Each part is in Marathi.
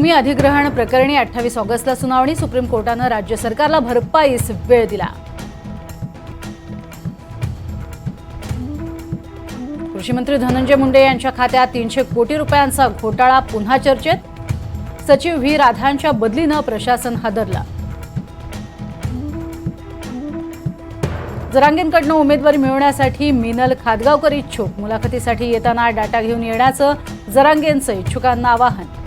भूमी अधिग्रहण प्रकरणी अठ्ठावीस ऑगस्टला सुनावणी सुप्रीम कोर्टानं राज्य सरकारला भरपाईस वेळ दिला. कृषी मंत्री धनंजय मुंडे यांच्या खात्यात तीनशे कोटी रुपयांचा घोटाळा पुन्हा चर्चेत. सचिव व्ही. राधांच्या बदलीनं प्रशासन हादरलं. जरांगींकडनं उमेदवारी मिळवण्यासाठी मिनल खादगावकर इच्छुक मुलाखतीसाठी येताना डाटा घेऊन येण्याचं जरांगेंचं इच्छुकांना आवाहन.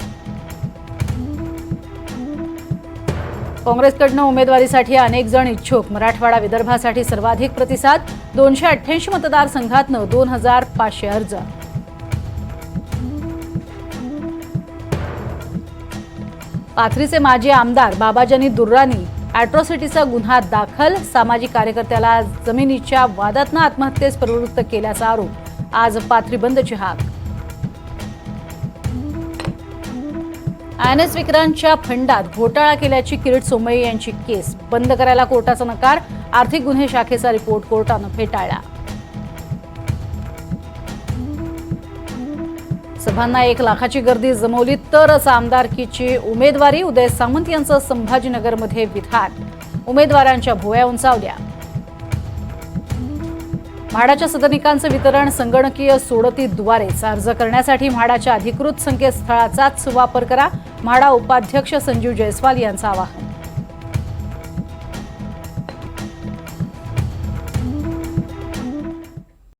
काँग्रेसकडनं उमेदवारीसाठी अनेक जण इच्छुक. मराठवाडा विदर्भासाठी सर्वाधिक प्रतिसाद दोनशे अठ्ठ्याऐंशी मतदारसंघातनं दोन हजार पाचशे अर्ज. पाथरीचे माजी आमदार बाबाजानी दुर्रानी अॅट्रॉसिटीचा गुन्हा दाखल. सामाजिक कार्यकर्त्याला जमिनीच्या वादातनं आत्महत्येस प्रवृत्त केल्याचा आरोप. आज पाथरी बंदची हाक. आय एन एस विक्रांतच्या फंडात घोटाळा केल्याची किरीट सोमय्ये यांची केस. बंद करायला कोर्टाचा नकार आर्थिक गुन्हे शाखेचा रिपोर्ट कोर्टानं फेटाळला. सभांना एक लाखाची गर्दी जमवली तरच आमदारकीची उमेदवारी उदय सामंत यांचं संभाजीनगरमध्ये विधान. उमेदवारांच्या भुया उंचावल्या. म्हाडाच्या सदनिकांचं वितरण संगणकीय सोडतीद्वारेच अर्ज करण्यासाठी म्हाडाच्या अधिकृत संकेतस्थळाचाच वापर करा. म्हाडा उपाध्यक्ष संजीव जयस्वाल यांचं आवाहन.